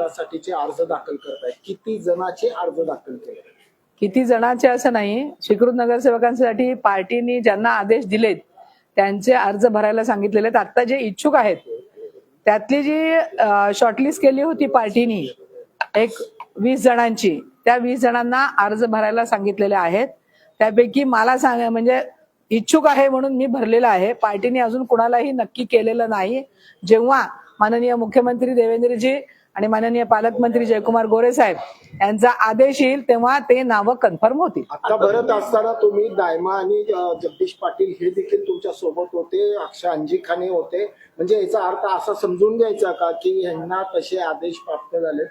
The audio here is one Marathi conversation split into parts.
पदासाठीचे अर्ज दाखल करत किती जणांचे अर्ज दाखल केले किती जणांचे असं नाही. स्वीकृत नगरसेवकांसाठी पार्टीनी ज्यांना आदेश दिलेत त्यांचे अर्ज भरायला सांगितलेले आहेत. आता जे इच्छुक आहेत त्यातली जी शॉर्टलिस्ट केली होती पार्टीनी एक वीस जणांची त्या वीस जणांना अर्ज भरायला सांगितलेले आहेत. त्यापैकी मला सांग म्हणजे इच्छुक आहे म्हणून मी भरलेलं आहे. पार्टीने अजून कुणालाही नक्की केलेलं नाही. जेव्हा माननीय मुख्यमंत्री देवेंद्रजी आणि माननीय पालकमंत्री जयकुमार गोरे साहेब यांचा आदेश येईल तेव्हा ते नावं कन्फर्म होतील. आता भरत असताना तुम्ही दायमा आणि जगदीश पाटील हे देखील तुमच्यासोबत होते अक्षय अंजी खाने होते. म्हणजे याचा अर्थ असा समजून घ्यायचा का की यांना तसे आदेश प्राप्त झाले?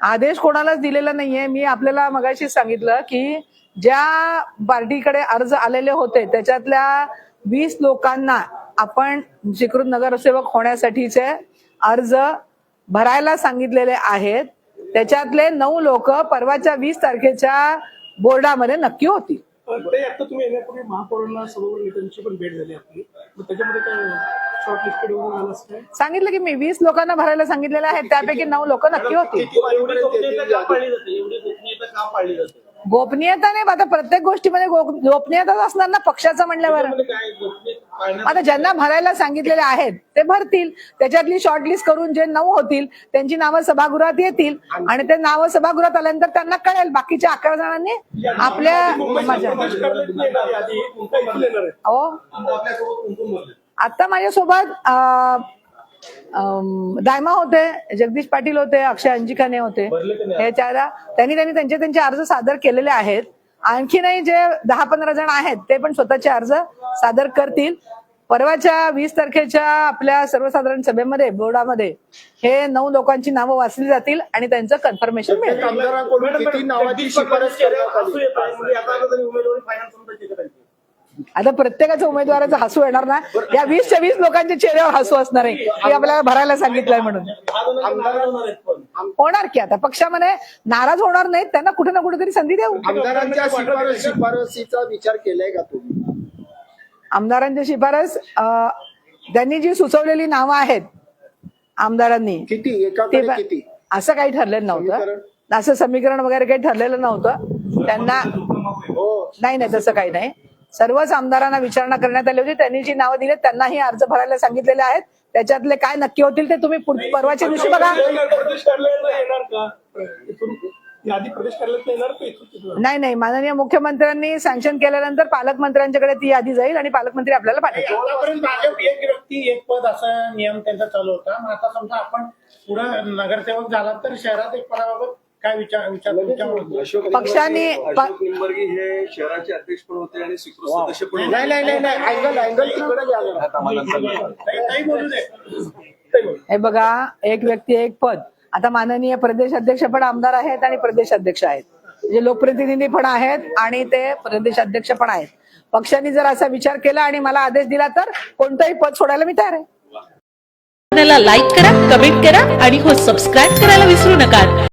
आदेश कोणालाच दिलेला नाहीये. मी आपल्याला मगाशी सांगितलं की ज्या पार्टीकडे अर्ज आलेले होते त्याच्यातल्या वीस लोकांना आपण स्वीकृत नगरसेवक होण्यासाठीचे अर्ज भरायला सांगितलेले आहेत. त्याच्यातले नऊ लोक परवाच्या वीस तारखेच्या बोर्डामध्ये नक्की होतील ते आता तुम्ही येण्यापूर्वी महापौरांना समोर नेत्यांची पण भेट झाली आपली. त्याच्यामध्ये काय शॉर्ट लिस्टेड वगैरे झालं असं काय? सांगितलं की मी वीस लोकांना भरायला सांगितलेले आहेत त्यापैकी नऊ लोक नक्की होतील एवढी गोपनीयता का पाळली जाते? एवढी गोपनीयता का पाळली जाते? गोपनीयता नाही आता प्रत्येक गोष्टीमध्ये गो- गोपनीयताच असणार ना पक्षाचं म्हणल्यावर? काय आता ज्यांना भरायला सांगितलेले आहेत ते भरतील. त्याच्यातली शॉर्टलिस्ट करून जे नऊ होतील त्यांची नावं सभागृहात येतील आणि ते नावं सभागृहात आल्यानंतर त्यांना कळेल बाकीच्या अकरा जणांनी आपल्या भरले आता माझ्यासोबत दायमा होते जगदीश पाटील होते अक्षय अंजिकाने होते. हे चारा त्यांनी त्यांनी त्यांचे त्यांचे अर्ज सादर केलेले आहेत. आणखीनही जे दहा पंधरा जण आहेत ते पण स्वतःचे अर्ज सादर करतील. परवाच्या वीस तारखेच्या आपल्या सर्वसाधारण सभेमध्ये बोर्डामध्ये हे नऊ लोकांची नावं वाचली जातील आणि त्यांचं कन्फर्मेशन मिळेल. म्हणजे आता प्रत्येकाच्या उमेदवाराचा हसू येणार ना? या वीसच्या वीस लोकांच्या चेहऱ्यावर हसू असणार आहे. की आपल्याला भरायला सांगितलंय म्हणून. होणार की आता? पक्षामध्ये नाराज होणार नाहीत त्यांना कुठे ना कुठेतरी संधी देऊ. आमदारांच्या शिफारस शिफारसीचा विचार केलाय का तुम्ही? आमदारांची शिफारस अं, त्यांनी जी सुचवलेली नावं आहेत आमदारांनी किती? ते एकाकडे पण- किती? असं काही ठरलेलं नव्हतं. असं समीकरण वगैरे काही ठरलेलं नव्हतं. त्यांना हो. नाही नाही तसं काही नाही. सर्वच आमदारांना विचारणा करण्यात आली होती. त्यांनी जी नावं दिली त्यांनाही अर्ज भरायला सांगितलेले आहेत. त्याच्यातले काय नक्की होतील ते तुम्ही परवाच्या दिवशी बघा. नाही नाही. माननीय मुख्यमंत्र्यांनी सँक्शन केल्यानंतर पालकमंत्र्यांच्याकडे ती यादी जाईल आणि पालकमंत्री आपल्याला पाठवतील. एक व्यक्ती एक पद असा नियम त्यांचा चालू होता मग आता समजा आपण पुढे नगरसेवक झाला तर शहरात एक पदाबाबत काय विचार विचार म्हणजे पक्षाने अशोक निंबर्गे हे शहराचे अध्यक्ष पण होते आणि स्वीकृत सदस्य पण होते. नाही नाही नाही अँगल अँगल तिकडे घ्या जरा. काही बोलू. दे. काही बोलू. हे बघा एक व्यक्ती एक पद. आता माननीय प्रदेश अध्यक्ष पण आमदार आहेत आणि प्रदेश अध्यक्ष आहेत. म्हणजे लोकप्रतिनिधी पण आहेत आणि ते प्रदेश अध्यक्ष पण आहेत. पक्षाने जर असा विचार केला आणि मला आदेश दिला तर कोणतंही पद सोडायला मी तयार आहे. चॅनलला लाईक करा कमेंट करा आणि हो सबस्क्राईब करायला विसरू नका.